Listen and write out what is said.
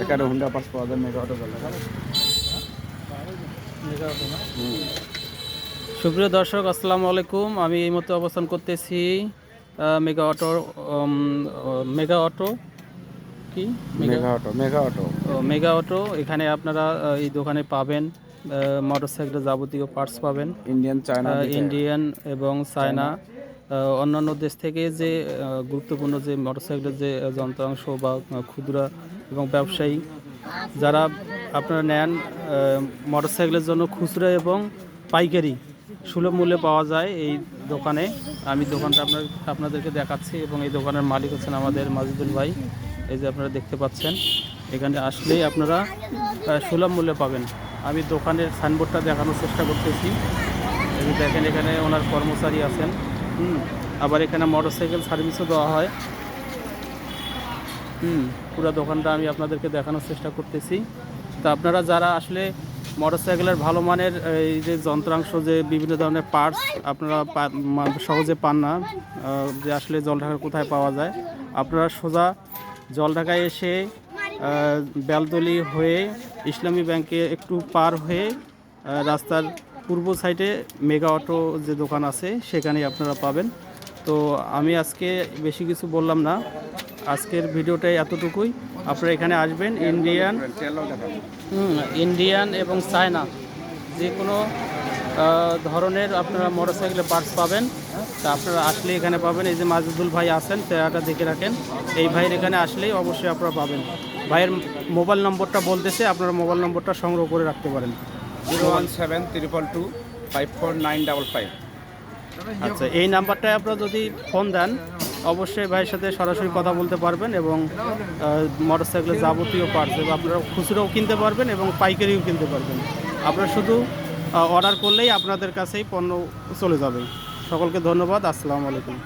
এখানে Honda pass পাওয়া যায় মেগা অটো চলে সুপ্রিয় দর্শক আসসালামু আলাইকুম। আমি এই মতো অবস্থান করতেছি মেগা অটো মেগা অটো। কি? Mega? Auto mega auto. Mega auto. এখানে আপনারা এই দোকানে পাবেন মোটরসাইকেল যাবতীয় পার্টস পাবেন। ইন্ডিয়ান চায়না ইন্ডিয়ান এবং চায়না অন্যান্য দেশ থেকে যে গুরুত্বপূর্ণ যে মোটরসাইকেলের যে যন্ত্রাংশ বা ক্ষুদ্রা এবং ব্যবসায়ী যারা আপনারা নেন মোটরসাইকেলের জন্য খুচরা এবং পাইকারি সুলভ মূল্যে পাওয়া যায় এই দোকানে। আমি দোকানটা আপনার, আপনাদেরকে দেখাচ্ছি এবং এই দোকানের মালিক হচ্ছেন আমাদের মাজুদুল ভাই। এই যে আপনারা দেখতে পাচ্ছেন, এখানে আসলেই আপনারা সুলভ মূল্যে পাবেন। আমি দোকানের সাইনবোর্ডটা দেখানোর চেষ্টা করতেছি। দেখেন এখানে ওনার কর্মচারী আছেন। হুম, আবার এখানে মোটরসাইকেল সার্ভিসও দেওয়া হয়। হুম, পুরো দোকানটা আমি আপনাদেরকে দেখানোর চেষ্টা করতেছি। তো আপনারা যারা আসলে মোটরসাইকেলের ভালো মানের, এই যে যন্ত্রাংশ, যে বিভিন্ন ধরনের পার্টস আপনারা সহজে পান না যে আসলে জল ঢাকা কোথায় পাওয়া যায়, আপনারা সোজা জল ঢাকায় এসে বেলতলি হয়ে ইসলামী ব্যাংকে একটু পার হয়ে রাস্তার পূর্ব সাইডে মেগা অটো যে দোকান আছে, সেখানেই আপনারা পাবেন। তো আমি আজকে বেশি কিছু বললাম না। আজকের ভিডিওটাই এতটুকুই। আপনারা এখানে আসবেন ইন্ডিয়ান ইন্ডিয়ান এবং চায়না। যে কোনো ধরনের আপনারা মোটরসাইকেলের পার্টস পাবেন। তা আপনারা আসলে এখানে পাবেন। এই যে মাজুদুল ভাই আছেন চেহারাটা দেখে রাখেন। এই ভাইয়ের এখানে আসলেই অবশ্যই আপনারা পাবেন। ভাইয়ের মোবাইল নম্বরটা বলতেছে আপনারা মোবাইল নম্বরটা সংগ্রহ করে রাখতে পারেন। Zero one seven triple two five four nine double five. আচ্ছা এই নাম্বারটায় আপনারা যদি ফোন দেন অবশ্যই ভাইয়ের সাথে সরাসরি কথা বলতে পারবেন এবং মোটরসাইকেলের যাবতীয় পার্টস এবং আপনারা খুচরোও কিনতে পারবেন এবং পাইকারিও কিনতে পারবেন। আপনারা শুধু অর্ডার করলেই আপনাদের কাছেই পণ্য চলে যাবে। সকলকে ধন্যবাদ। আসসালামু আলাইকুম।